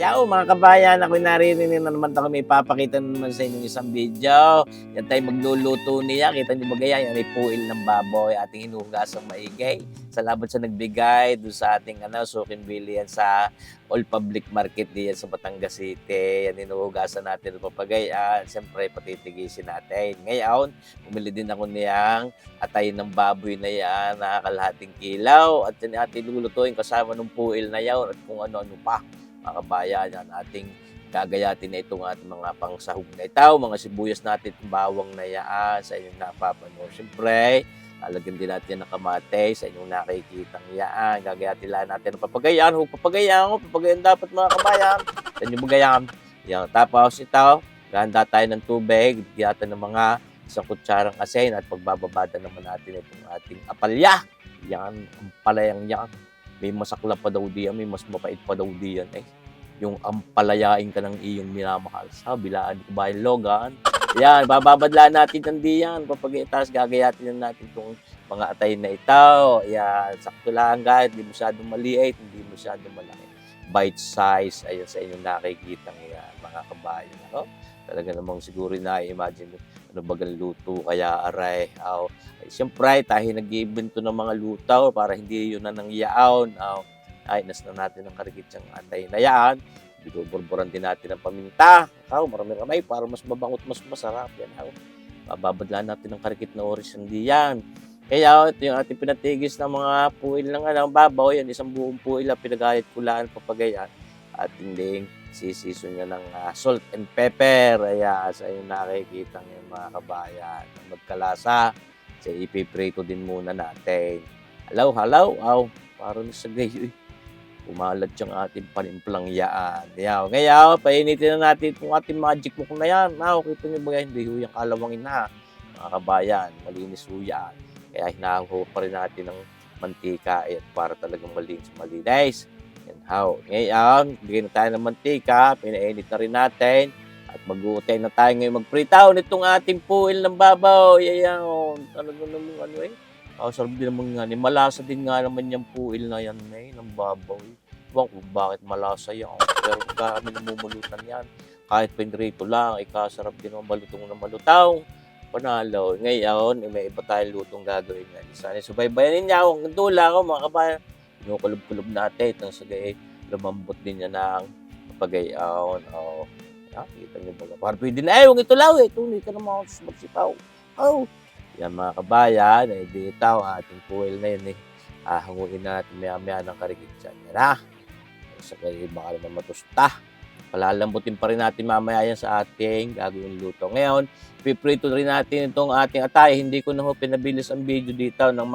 Yaw mga kabayan, ako narinig na naman tayo may ipapakita na naman sa inyong isang video. Yan tayo magluluto niya. Kita niyo ba gaya? Yan ay puil ng baboy. Ating hinugasang maigay. Salamat sa nagbigay doon sa ating ano, sukin bili yan sa All Public Market diyan sa Batangas City. Yan hinuhugasan natin ng papagayan. Siyempre patitigisin natin. Ngayon, bumili din ako niyang atay ng baboy na yan, nakakalahating kilaw. At yan ating lulutuin kasama ng puil na yan at kung ano-ano pa mga kabayan, yan ating gagayatin na itong ating mga pangsahog na itaw, mga sibuyas natin, bawang na yaan sa inyong napapanood. Siyempre, lalagyan din natin ng kamate sa inyong nakikitang yaan. Gagayatin lang natin ng papagayan. Huwag papagayan ko, papagayan dapat mga kabayan. Sa inyong magayan. Yan. Tapos ito, ganda tayo ng tubig, bigyan ng mga isang kutsarang asin at pagbababada naman natin itong ating apalya. Yan, ang palayang yan may masakla pa daw diyan, may mas mapait pa daw diyan eh. Yung ampalayain ka ng iyong minamahal. Sabi laan ko ba yung Logan? Yan, bababadlaan natin ng diyan. Kapag itas, gagayatin na natin itong mga atay na itaw. Yan, sakto lang kahit hindi masyadong maliit, hindi masyadong malaki. Bite size, ayun sa inyong nakikita yan, mga kabayan. Ano? Talaga namang siguro na-imagine ano bagang luto kaya aray. Aw, siyempre, tayo nag-iibento ng mga lutaw para hindi yun na nang yaon. Aw, ay, nas na natin ang karikitsang atay na yan. Binuburburan din natin ang paminta. Aw, marami-ramay para mas mabangot, mas masarap. Yan, aw. Bababadlaan natin ang karikit na oris hindi yan. Kaya ito yung ating pinatigis ng mga puil ng ano, babaw. Yan, isang buong puil na pinagayat kulaan papagayan. At hindi sisison niya ng ah, salt and pepper. Kaya sa inyo nakikita ng mga kabayan. Magkalasa. Sa ipiprito din muna natin. Hello, hello. Aw, parang sa gayo. eh. Umalat yung ating panimplang yaan. Yaw. Ngayon, painitin na natin itong ating magic book na yan. Aw, kita niyo ba yan? Hindi ho yung kalawangin na. Mga kabayan, malinis ho yan. Kaya hinaho pa rin natin ng mantika at para talagang malinis malinis. Yan how. Ngayon, bigyan na tayo ng mantika, pinainit na rin natin. At mag-uutay na tayo ngayon magpritaw nitong ating puil ng babaw. Yayan, talaga namang ano eh. Ang sarap din naman nga. eh. Malasa din nga naman yung puil na yan eh, ng babaw. Eh. Ko bakit malasa yan. Pero kami namumulutan yan. Kahit pinrito lang, ikasarap din ang malutong na malutaw. Panalo. Ngayon, eh, may iba tayong lutong gagawin nga. Sana subaybayan ninyo. Ang dula ko mga kabayan. Kinukulob-kulob natin. Nang sagay, lumambot din niya ng pagayaon. O, yan, kita niyo ba? Parang pwede na. Eh, huwag ito lang. Eh, tunay ka naman ako magsipaw. Oh. Yan mga kabayan. Eh, dito ang ating puwel na yun eh. Ah, hanguin na natin maya-maya ng karikit dyan. Yan na. Sagay, baka naman matusta. Palalambutin pa rin natin mamaya yan sa ating gagawin luto. Ngayon, piprito rin natin itong ating atay. Hindi ko na ho pinabilis ang video dito nang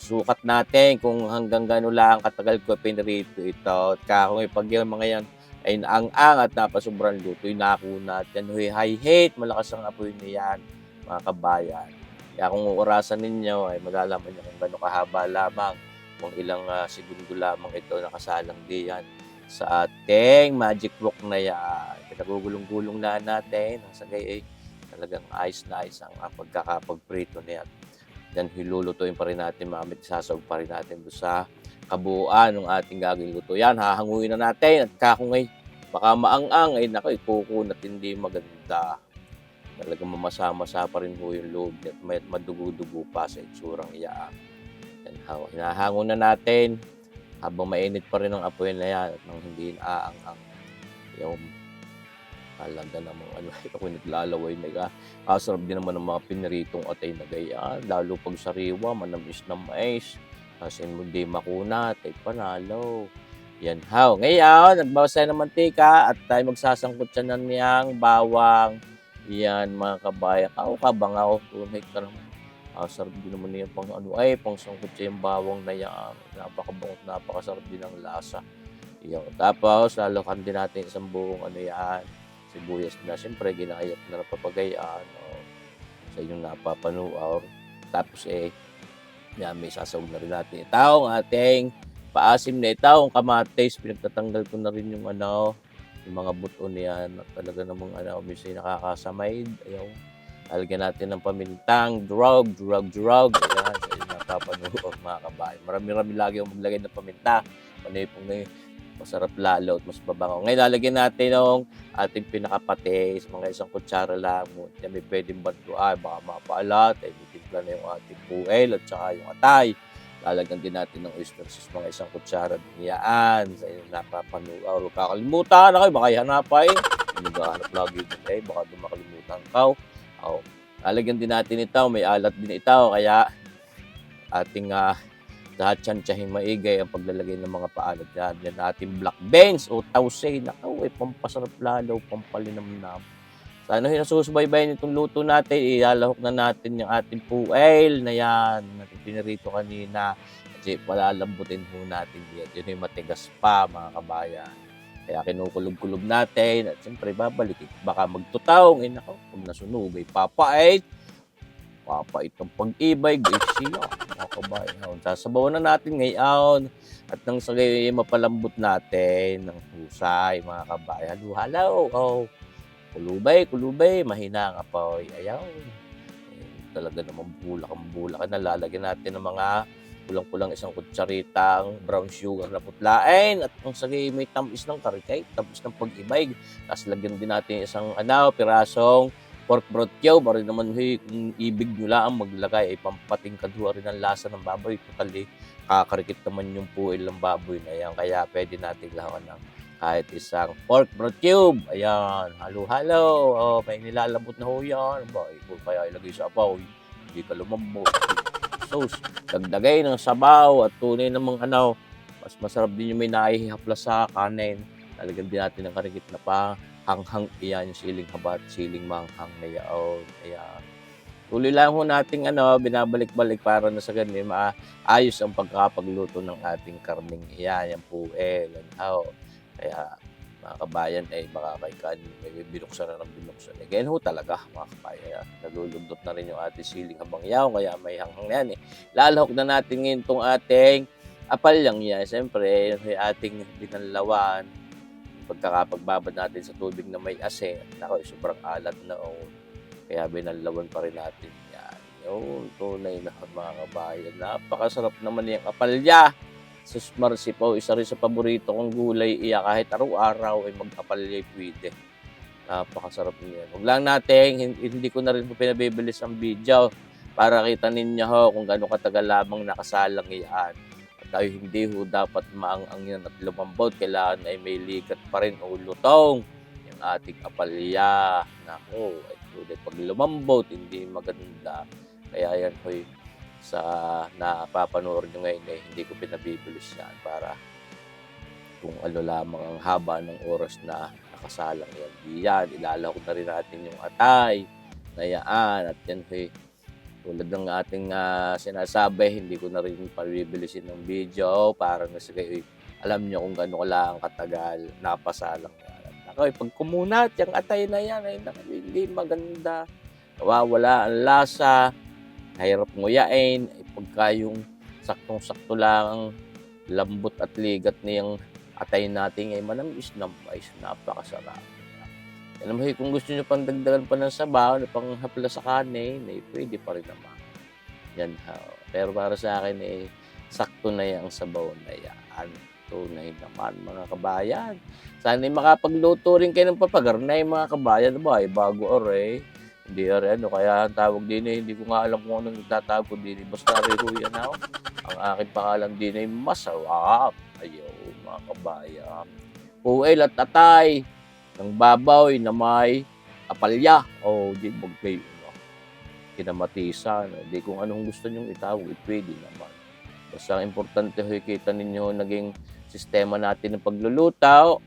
masukat natin kung hanggang gano'n lang katagal ko pinrito ito. At kung pag yung mga yan ay naang-ang at napasubrang luto, inakuna at yan huy high heat, malakas ang apoy niyan, mga kabayan. Kaya kung orasan ninyo ay malalaman nyo kung gano'ng kahaba lamang, kung ilang ah, segundo lamang ito nakasalang diyan sa ating magic book na yan. Pinagugulong-gulong na natin. Ang sagay ay talagang ayos na ayos ang pagkakapagprito na yan. Then hilulutuin pa rin natin, mamit sasawag pa rin natin doon sa kabuuan ng ating gagawin luto. Yan, hahanguin na natin. At kakung ay baka maang-ang, ay naku, ikukunat hindi maganda. Talagang mamasa-masa pa rin ho yung loob at may madugo-dugo pa sa itsurang iyaan. Yan, ha- hinahango na natin habang mainit pa rin ang apoy na yan at nang hindi naaang-ang yung halaga namang ano, ako naglalaway na ka. Kasarap din naman ng mga piniritong atay na gaya. Lalo pag sariwa, manamis na mais. Kasi mo di makunat, ay panalo. Yan how. Ngayon, nagbawas tayo ng mantika at tayo magsasangkot siya ng niyang bawang. Yan mga kabayan. Ako ka ba nga? Oh, tunay ka naman. Ah, sarap din naman yan pang ano ay pang sangkot siya yung bawang na yan. Napakabangot, napakasarap din ang lasa. Yan. Tapos, lalokan din natin isang buong ano yan. Sibuyas na. Siyempre, ginayat na napapagayaan. Oh, sa inyong napapanuaw. Tapos eh, yan, may sasawag na rin natin. Ito ang ating paasim na ito. Ang kamatis, pinagtatanggal ko na rin yung ano, yung mga buto niyan. Talaga namang ano, minsan nakakasamay. Ayaw. Lalagyan natin ng pamintang, drug, drug, drug. Ayan, sa inyo napapanood mga kabayan. Marami-rami lagi ang maglagay ng paminta. Panay pong na masarap lalo at mas babango. Ngayon, lalagyan natin ng ating pinakapatis, mga isang kutsara lang. Yan, may pwedeng bantuan, baka mapaalat, ay titimpla na yung ating puel at saka yung atay. Lalagyan din natin ng oyster sauce, mga isang kutsara din yan. Sa inyo napapanood, huwag kakalimutan na kayo, baka ihanapay. Naghahanap lagi din eh, baka doon makalimutan ka. Oh, lalagyan din natin ito, may alat din ito, kaya ating uh, tsahin maigay ang paglalagay ng mga paalat yan. Yan ating black beans o tausay. Nakaw, eh, pampasarap lalo, pampalinamnam. Sa ano hinasusubaybayan itong luto natin, ilalahok na natin yung ating puel na yan. Pinirito kanina. Kasi palalambutin ho natin yan. Yun yung matigas pa, mga kabayan. Kaya kinukulog-kulog natin. At siyempre, babalik. Baka magtutaw. Eh, nakaw, pag nasunog, ay papait papait ang pag-ibay, guys. Mga kabayan. Sasabawan na natin ngayon. At nang sa gayon mapalambot natin ng husay, mga kabayan. Halaw, oh. Kulubay, kulubay, mahina ang apoy. Ayaw. Eh, talaga naman bulak ang bulak. Nalalagyan natin ng mga kulang-kulang isang kutsaritang brown sugar na putlain at kung sa gayon may tamis ng karikay, tamis ng pag-ibay. Tapos lagyan din natin isang ano, pirasong pork broth cube, or naman hey, kung ibig nyo lang maglagay, ay pampating kadua rin ang lasa ng baboy. Totally, kakarikit naman yung puil ng baboy na yan. Kaya pwede natin lawan ng kahit isang pork broth cube. Ayan, halo-halo. Oh, may nilalambot na ho yan. Ba, eh, kung kaya ilagay sa apaw, hindi ka lumambot. Sauce, dagdagay ng sabaw at tunay namang ano, mas masarap din yung may naihihapla sa kanin. Lalagyan din natin ng karikit na pa hanghang iyan siling habat, siling manghang na yaon. Kaya tuloy lang ho nating ano, binabalik-balik para na sa ganun, maayos ang pagkakapagluto ng ating karning iyan, yung puel, and how. Kaya mga kabayan ay baka kay kan may binuksan na ng binuksan. Eh, ho talaga mga kabayan. Nalulundot na rin yung ating siling habang yaw, kaya may hanghang yan eh. Lalahok na natin ngayon itong ating apalyang yan. Siyempre, yung ating binanlawan, pagkakapagbabad natin sa tubig na may asin, nako, sobrang alat na oh. Kaya binalawan pa rin natin yan. Yung tunay na mga kabayan. Napakasarap naman yung apalya. Sus Marcy po, isa rin sa paborito kong gulay iya kahit araw-araw ay mag-apalya pwede. Napakasarap niya. Huwag lang natin, hindi ko na rin po pinabibilis ang video para kita ninyo ho kung gaano katagal lamang nakasalang iyan tayo hindi ho dapat maang-ang yan at lumambot. Kailangan ay may ligat pa rin o lutong. Yung ating apalya. Nako, ay tulad pag lumambot, hindi maganda. Kaya yan hoy sa napapanood nyo ngayon eh, hindi ko pinabibilis yan para kung ano lamang ang haba ng oras na nakasalang yan. Yan, ilalahok na rin natin yung atay na yan. At yan hoy tulad ng ating uh, sinasabi, hindi ko na rin pabibilisin ng video para na sa kayo, alam niyo kung gaano lang katagal, napasalang yan. Ako, pag kumunat, yung atay na yan, ay naku, hindi maganda. Nawawala ang lasa, hirap nguyain, ay pagka yung saktong-sakto lang, lambot at ligat niyang atay natin ay manamis na mais, napakasarap. Alam mo, kung gusto nyo pang dagdagan pa ng sabaw, na pang hapla sa kanin, eh, pwede pa rin naman. Yan ha. Pero para sa akin, eh, sakto na yung sabaw na yan. Tunay naman, mga kabayan. Sana eh, makapagluto rin kayo ng papagarnay, mga kabayan. Ba, eh, bago or eh. Hindi or ano, kaya ang tawag din eh, hindi ko nga alam kung anong nagtatawag ko din eh. Basta rin yan ako. Ang aking pangalan din ay masarap. Ayaw, mga kabayan. Puel at tatay ng babaw na may apalya o di magkay no, kinamatisan. Di kung anong gusto nyong itawag, eh, pwede naman. Basta ang importante ho, kita ninyo naging sistema natin ng paglulutaw.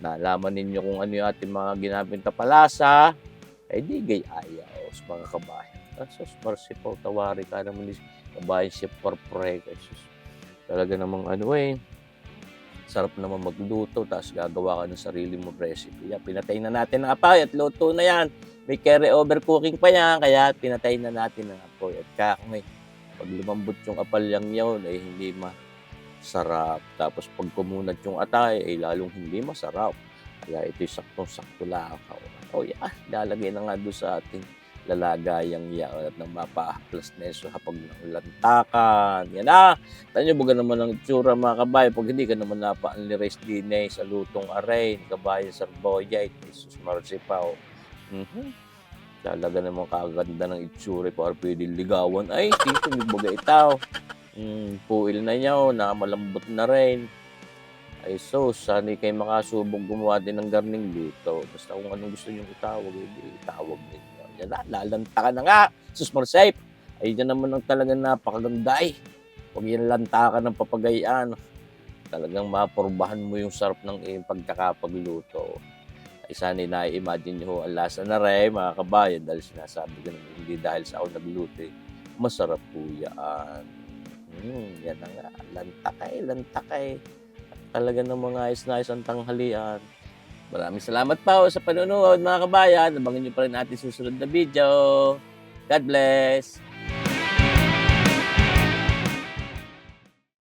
Nalaman ninyo kung ano yung ating mga ginamit na palasa. Eh di gay ayaw sa mga kabayan. Sus, marsi po, tawari ka naman ni kabayan siya porpre. Sus, talaga namang ano eh sarap naman magluto, tapos gagawa ka ng sarili mong recipe. Yan, pinatay na natin ang apoy at luto na yan. May carry over cooking pa yan, kaya pinatay na natin ang apoy. At kaya kung may pag lumambot yung apalyang yun, ay hindi masarap. Tapos pag kumunat yung atay, ay lalong hindi masarap. Kaya ito'y saktong-sakto lang. Oh, yeah, lalagay na nga doon sa ating lalagayang yaon at nang mapahaplas na sa hapag ng lantakan. Yan na. Tanyo baga naman ang itsura mga kabayo pag hindi ka naman napaanliris din eh, sa lutong aray, kabayo sa boya, Jesus Marcipaw. Mhm. Talaga naman kaganda ng itsura para pwede ligawan. Ay, dito may baga itaw. Mm, puil na niya, na malambot na rin. Ay so, sana kayo makasubok gumawa din ng garning luto. Basta kung anong gusto nyo itawag, itawag ninyo. Yan na, lalanta ka na nga. Sus Marsape, ay yan naman ang talagang napakaganda eh. Huwag yan lantakan ng papagayaan. Talagang mapurbahan mo yung sarap ng iyong pagkakapagluto. Ay sana na-imagine nyo ang lasa na rin, mga kabayan, dahil sinasabi ko naman, hindi dahil sa ako nagluto eh. Masarap po yan. Hmm, yan na nga. Lantakay, lantakay. Talaga ng mga ayos-ayos ang tanghalian. Maraming salamat pa sa panonood mga kabayan. Abangin nyo pa rin natin susunod na video. God bless!